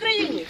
Україні!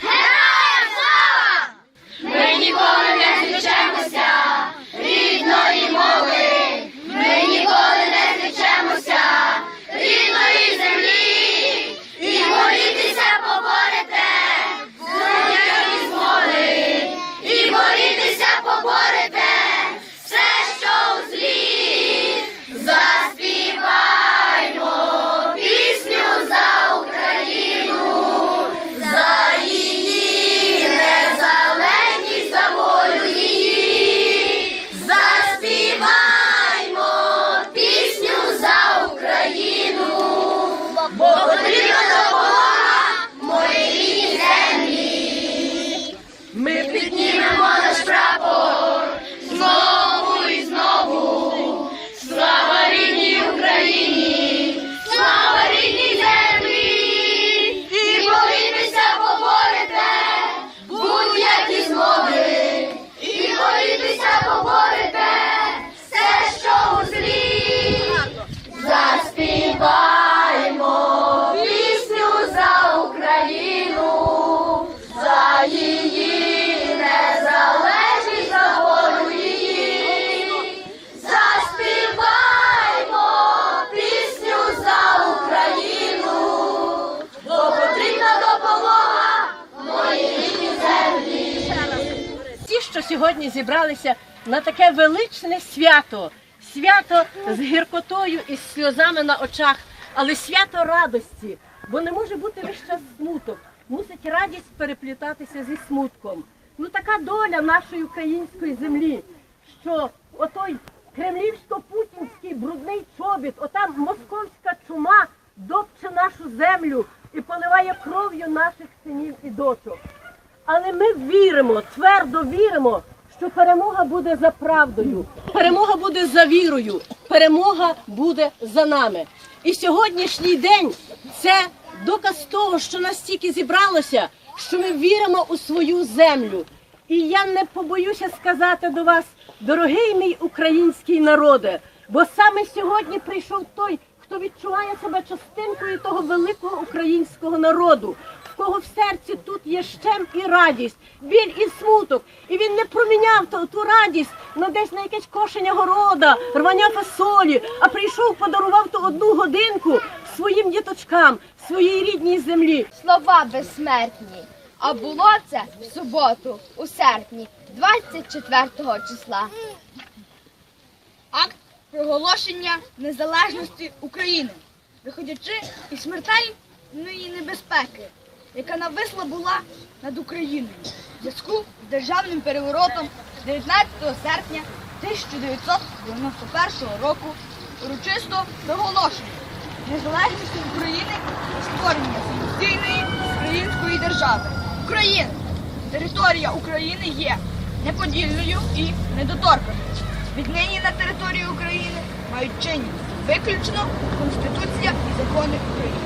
Сьогодні зібралися на таке величне свято, свято з гіркотою і з сльозами на очах, але свято радості, бо не може бути весь час смуток. Мусить радість переплітатися зі смутком. Ну така доля нашої української землі, що отой кремлівсько-путінський брудний чобіт, ота московська чума допче нашу землю і поливає кров'ю наших синів і дочок. Але ми віримо, твердо віримо, що перемога буде за правдою, перемога буде за вірою, перемога буде за нами. І сьогоднішній день це доказ того, що нас стільки зібралося, що ми віримо у свою землю. І я не побоюся сказати до вас, дорогий мій український народе, бо саме сьогодні прийшов той, хто відчуває себе частинкою того великого українського народу, кого в серці тут є щем і радість, біль і смуток. І він не проміняв ту, ту радість на десь на якесь кошення города, рвання фасолі, а прийшов, подарував ту одну годинку своїм діточкам, своїй рідній землі. слова безсмертні. А було це в суботу, у серпні, 24 числа. Акт проголошення незалежності України, виходячи із смертельної небезпеки, яка нависла була над Україною в зв'язку з державним переворотом 19 серпня 1991 року урочисто проголошення незалежності України та створення самостійної української держави. Україна, територія України є неподільною і недоторканою. Віднині на території України мають чинність виключно Конституція і закони України.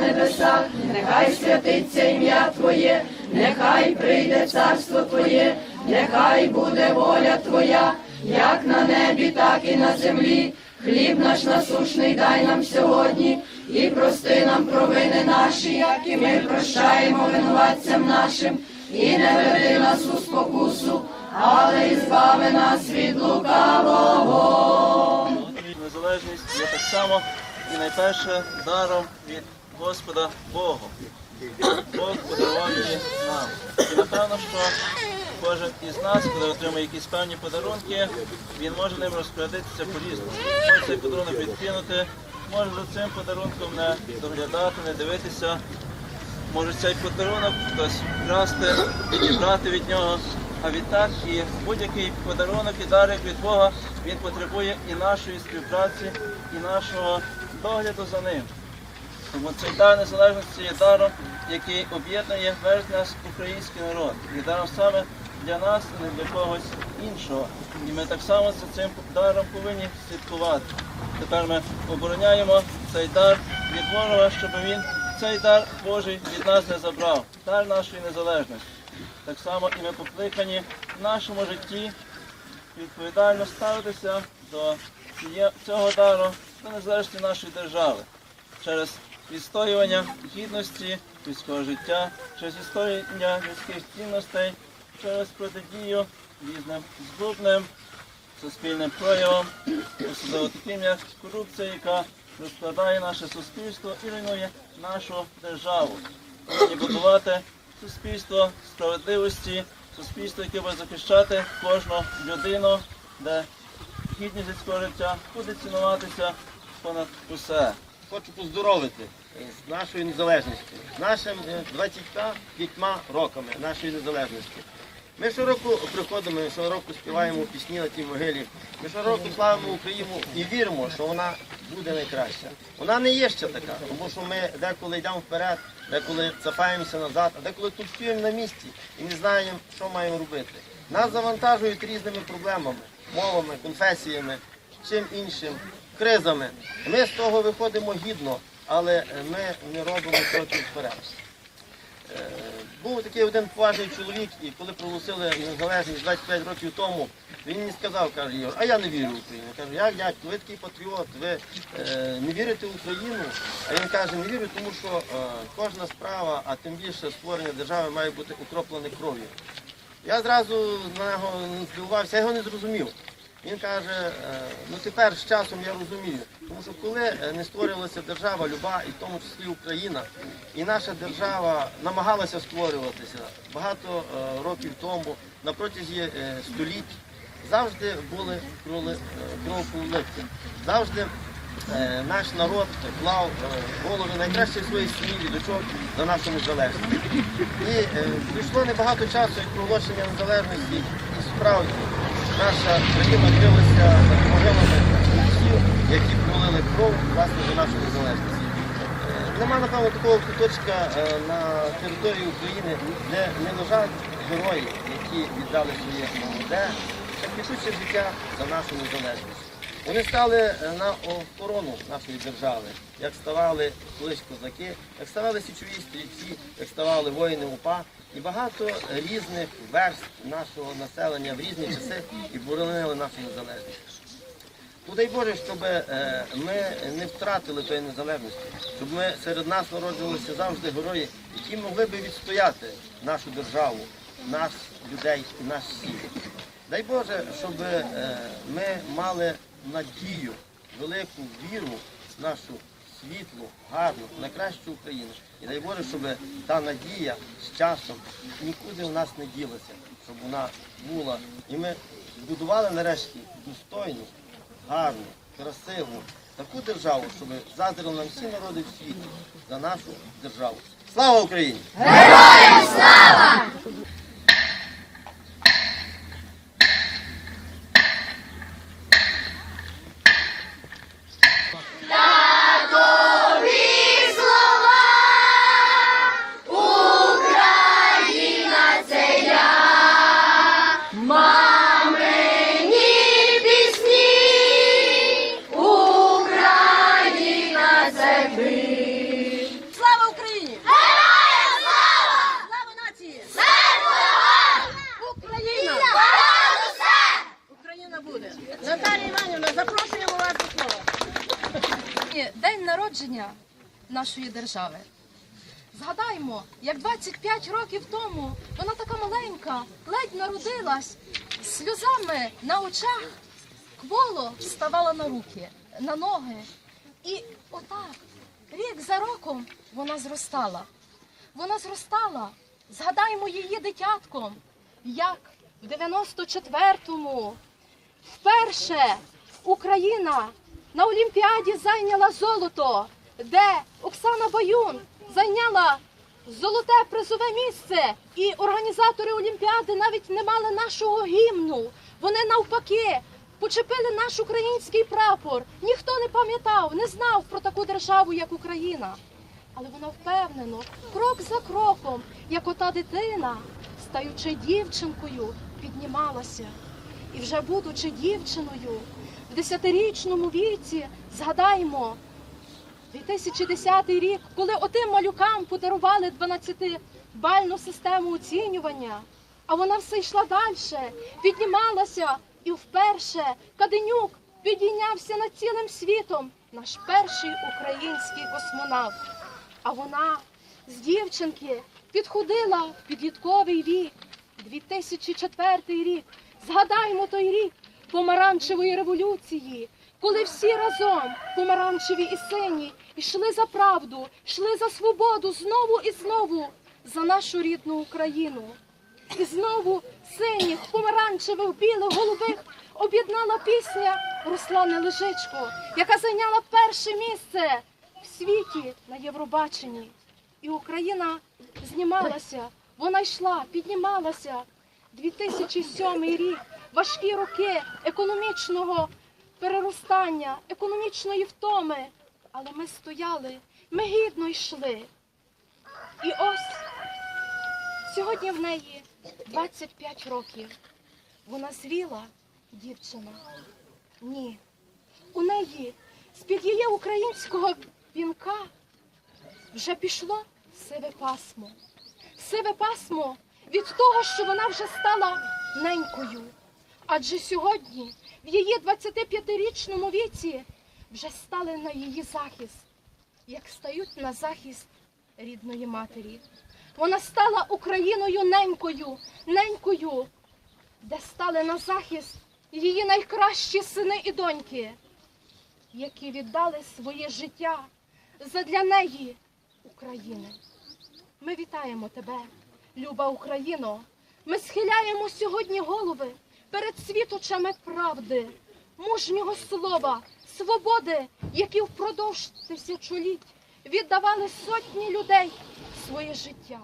Небесах, нехай святиться ім'я Твоє, нехай прийде царство Твоє, нехай буде воля Твоя, як на небі, так і на землі. Хліб наш насушний дай нам сьогодні, і прости нам провини наші, як і ми прощаємо винуватцям нашим, і не веди нас у спокусу, але і збави нас від лукавого. Незалежність є так само і найперше даром від Господа Бога. Бог подарував нам. І напевно, що кожен із нас, коли отримує якісь певні подарунки, він може ним розпорядитися по-різному. Може цей подарунок відкинути, може за цим подарунком не доглядати, не дивитися. Може цей подарунок хтось вкрасти, відібрати від нього. А відтак і будь-який подарунок і дарик від Бога він потребує і нашої співпраці, і нашого догляду за ним. Тому цей дар незалежності є даром, який об'єднує весь наш український народ. І даром саме для нас, і не для когось іншого. І ми так само за цим даром повинні слідкувати. Тепер ми обороняємо цей дар від ворога, щоб він цей дар Божий від нас не забрав, дар нашої незалежності. Так само і ми покликані в нашому житті відповідально ставитися до цього дару, до незалежності нашої держави через відстоювання гідності людського життя, через відстоювання людських цінностей, через протидію різним згубним суспільним проявам, особливо таким як корупція, яка розкладає наше суспільство і руйнує нашу державу. Повинні будувати суспільство справедливості, суспільство, яке буде захищати кожну людину, де гідність людського життя буде цінуватися понад усе. Хочу поздоровити е, з нашою незалежністю, з нашим е, 25 роками нашої незалежності. Ми щороку приходимо, щороку співаємо пісні на тій могилі. Ми щороку славимо Україну і віримо, що вона буде найкраща. Вона не є ще така, тому що ми деколи йдемо вперед, деколи цапаємося назад, а деколи стоїмо на місці і не знаємо, що маємо робити. Нас завантажують різними проблемами, мовами, конфесіями, чим іншим, кризами. Ми з того виходимо гідно, але ми не робимо кроків вперед. Е, Був такий один поважний чоловік, і коли проголосили незалежність 25 років тому, він мені сказав, каже, Ігор, а я не вірю в Україну. Я кажу, як, як, ви такий патріот, ви е, не вірите в Україну? А він каже, не вірю, тому що е, кожна справа, а тим більше створення держави має бути укроплене кров'ю. Я зразу на нього здивувався, я його не зрозумів. Він каже, е, ну тепер з часом я розумію, тому що коли е, не створювалася держава, люба, і в тому числі Україна, і наша держава намагалася створюватися багато е, років тому, на протязі століть, завжди були е. Завжди наш народ клав голови найкращих своїх сім'ї від очок за нашу незалежність. І пройшло небагато часу від проголошення незалежності, і справді наша країна дивилася могилами бійців, які пролили кров власне за нашу незалежність. Нема, напевно, такого куточка е, на території України, де не лежать герої, які віддали своє молоде та квітуче життя за нашу незалежність. Вони стали е, на охорону нашої держави, як ставали колись козаки, як ставали січові стрільці, як ставали воїни УПА і багато різних верств нашого населення в різні часи і боронили нашу незалежність. Ну, дай Боже, щоб е, ми не втратили тої незалежності, щоб ми серед нас народжувалися завжди герої, які могли би відстояти нашу державу, нас, людей і наш світ. Дай Боже, щоб е, ми мали надію, велику віру в нашу світлу, гарну, найкращу Україну. І дай Боже, щоб та надія з часом нікуди в нас не ділася, щоб вона була. І ми збудували нарешті достойну, гарну, красиву, таку державу, щоб заздрили нам всі народи в світі за нашу державу. Слава Україні! Мамині пісні, відродження нашої держави. Згадаймо, як 25 років тому вона така маленька, ледь народилась, сльозами на очах, кволо вставала на руки, на ноги. І отак, рік за роком вона зростала. Вона зростала. Згадаймо її дитятком, як в 94-му вперше Україна на Олімпіаді зайняла золото, де Оксана Баюн зайняла золоте призове місце. І організатори Олімпіади навіть не мали нашого гімну. Вони навпаки почепили наш український прапор. Ніхто не пам'ятав, не знав про таку державу, як Україна. Але вона впевнено, крок за кроком, як ота дитина, стаючи дівчинкою, піднімалася. І вже будучи дівчиною, в десятирічному віці, згадаймо, 2010 рік, коли отим малюкам подарували 12-бальну систему оцінювання, а вона все йшла далі, піднімалася, і вперше Каденюк підійнявся над цілим світом, наш перший український космонавт. А вона з дівчинки підходила в підлітковий вік, 2004 рік. Згадаймо той рік помаранчевої революції, коли всі разом, помаранчеві і сині, йшли за правду, йшли за свободу знову і знову за нашу рідну Україну. І знову синіх, помаранчевих, білих, голубих об'єднала пісня Руслани Лежичко, яка зайняла перше місце в світі на Євробаченні. І Україна знімалася, вона йшла, піднімалася. 2007 рік, важкі роки економічного переростання, економічної втоми. Але ми стояли, ми гідно йшли. І ось сьогодні в неї 25 років. Вона зріла дівчина. Ні. У неї з-під її українського вінка вже пішло сиве пасмо. Сиве пасмо від того, що вона вже стала ненькою. Адже сьогодні в її 25-річному віці вже стали на її захист, як стають на захист рідної матері. Вона стала Україною ненькою, ненькою, де стали на захист її найкращі сини і доньки, які віддали своє життя задля неї, України. Ми вітаємо тебе, люба Україно. Ми схиляємо сьогодні голови перед світочами правди, мужнього слова, свободи, які впродовж тисячоліть віддавали сотні людей своє життя.